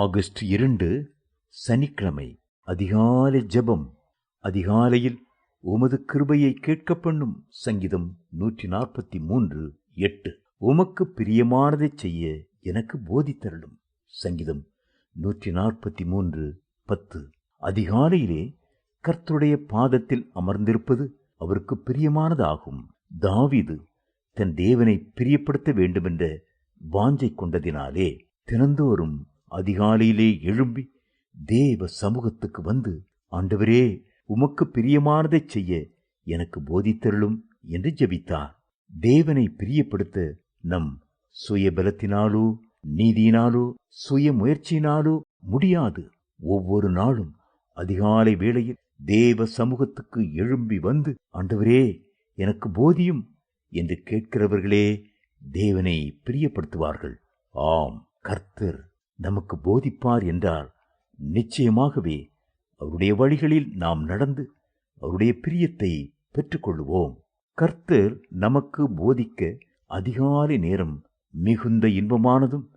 August இரண்டு சனிக்கிழமை. அதிகாலை ஜெபம். அதிகாலையில் உமது கிருபையை கேட்க பண்ணும் சங்கீதம் நூற்றி நாற்பத்தி மூன்று எட்டு. உமக்கு பிரியமானதைச் செய்ய எனக்கு போதித்தருளும் சங்கீதம் நூற்றி நாற்பத்தி மூன்று பத்து. அதிகாலையிலே கர்த்தருடைய பாதத்தில் அமர்ந்திருப்பது அவருக்கு பிரியமானதாகும். தாவீது தன் தேவனை பிரியப்படுத்த வேண்டுமென்ற வாஞ்சை கொண்டதினாலே தினந்தோறும் அதிகாலையிலே எழும்பி தேவ சமூகத்துக்கு வந்து ஆண்டவரே உமக்கு பிரியமானதைச் செய்ய எனக்கு போதித்தருளும் என்று ஜெபித்தார். தேவனை பிரியப்படுத்த நம் சுய பலத்தினாலோ நீதியினாலோ சுய முயற்சியினாலோ முடியாது. ஒவ்வொரு நாளும் அதிகாலை வேளையில் தேவ சமூகத்துக்கு எழும்பி வந்து ஆண்டவரே எனக்கு போதியும் என்று கேட்கிறவர்களே தேவனை பிரியப்படுத்துவார்கள். ஆம் கர்த்தர். நமக்கு போதிப்பார் என்றால் நிச்சயமாகவே அவருடைய வழிகளில் நாம் நடந்து அவருடைய பிரியத்தை பெற்றுக்கொள்வோம் கர்த்தர் நமக்கு போதிக்க அதிகாலை நேரம் மிகுந்த இன்பமானதும்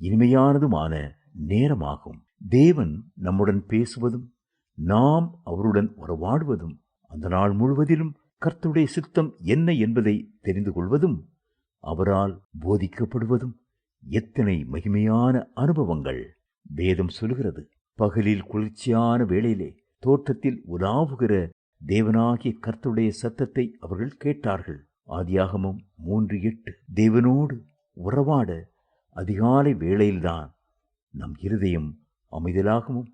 இனிமையானதுமான நேரமாகும். தேவன் நம்முடன் பேசுவதும் நாம் அவருடன் உறவாடுவதும் அந்த நாள் முழுவதிலும் கர்த்தருடைய சித்தம் என்ன என்பதை தெரிந்து கொள்வதும் அவரால் போதிக்கப்படுவதும் எத்தனை மகிமையான அனுபவங்கள் வேதம் சொல்கிறது பகலில் குளிர்ச்சியான வேளையிலே தோட்டத்தில் உலாவுகிற தேவனாகிய கர்த்தருடைய சத்தத்தை அவர்கள் கேட்டார்கள். ஆதியாகமும் மூன்று எட்டு. தேவனோடு உறவாட அதிகாலை வேளையில்தான் நம் இருதயம் அமைதலாகவும்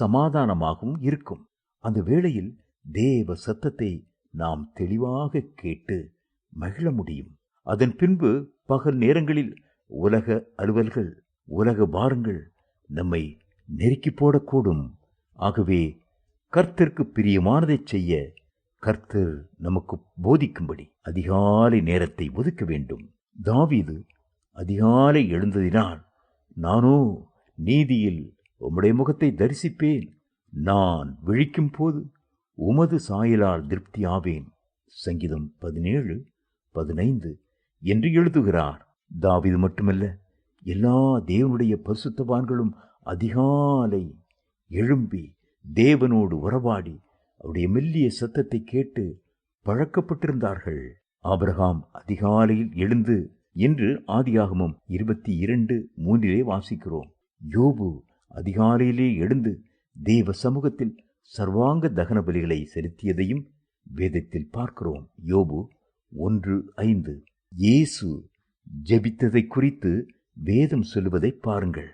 சமாதானமாகவும் இருக்கும். அந்த வேளையில் தேவ சத்தத்தை நாம் தெளிவாக கேட்டு மகிழ முடியும். அதன் பின்பு பகல் நேரங்களில் உலக அலுவல்கள் உலக பாரங்கள் நம்மை நெருக்கி போடக்கூடும். ஆகவே கர்த்தருக்கு பிரியமானதைச் செய்ய கர்த்தர் நமக்கு போதிக்கும்படி அதிகாலை நேரத்தை ஒதுக்க வேண்டும். தாவீது அதிகாலை எழுந்ததினால் நானோ நீதியில் உம்முடைய முகத்தை தரிசிப்பேன். நான் விழிக்கும் போது உமது சாயலால் திருப்தியாவேன். சங்கீதம் பதினேழு பதினைந்து என்று எழுதுகிறார். தாவிது மட்டுமல்ல எல்லா தேவனுடைய பரிசுத்தவான்களும் அதிகாலை எழும்பி தேவனோடு உறவாடி அவருடைய மெல்லிய சத்தத்தை கேட்டு பழக்கப்பட்டிருந்தார்கள். ஆபிரகாம் அதிகாலையில் எழுந்து என்று ஆதியாகமம் இருபத்தி இரண்டு மூன்றிலே வாசிக்கிறோம். யோபு அதிகாலையிலே எழுந்து தேவ சமூகத்தில் சர்வாங்க தகன பலிகளை செலுத்தியதையும் வேதத்தில் பார்க்கிறோம். யோபு ஒன்று ஐந்து. இயேசு ஜெபித்ததை குறித்து வேதம் சொல்லுவதை பாருங்கள்.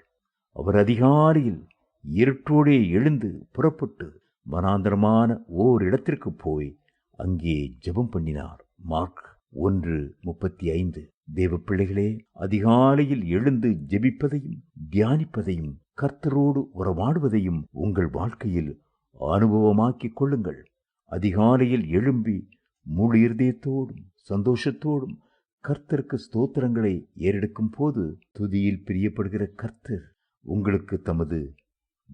அவர் அதிகாலையில் இருட்டோடே எழுந்து புறப்பட்டு வனாந்தரமான ஓர் இடத்திற்கு போய் அங்கே ஜெபம் பண்ணினார். மார்க் ஒன்று முப்பத்தி ஐந்து தேவ பிள்ளைகளே அதிகாலையில் எழுந்து ஜெபிப்பதையும் தியானிப்பதையும் கர்த்தரோடு உறவாடுவதையும் உங்கள் வாழ்க்கையில் அனுபவமாக்கிக் கொள்ளுங்கள். அதிகாலையில் எழும்பி முழு இருதயத்தோடும் சந்தோஷத்தோடும் கர்த்தருக்கு ஸ்தோத்திரங்களை ஏறெடுக்கும் போது துதியில் பிரியப்படுகிற கர்த்தர் உங்களுக்கு தமது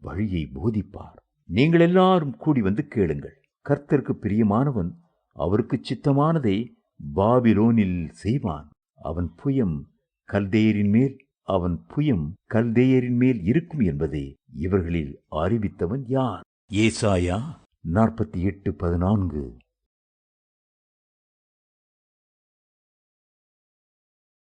வழியை போதிப்பார். நீங்கள் எல்லாரும் கூடி வந்து கேளுங்கள். கர்த்தருக்கு பிரியமானவன் அவருக்கு சித்தமானதை பாபிலோனில் செய்வான். அவன் புயம் கல்தேயரின் மேல் அவன் புயம் கல்தேயரின் மேல் இருக்கும் என்பதை இவர்களில் அறிவித்தவன் யார்? ஏசாயா நாற்பத்தி எட்டு பதினான்கு.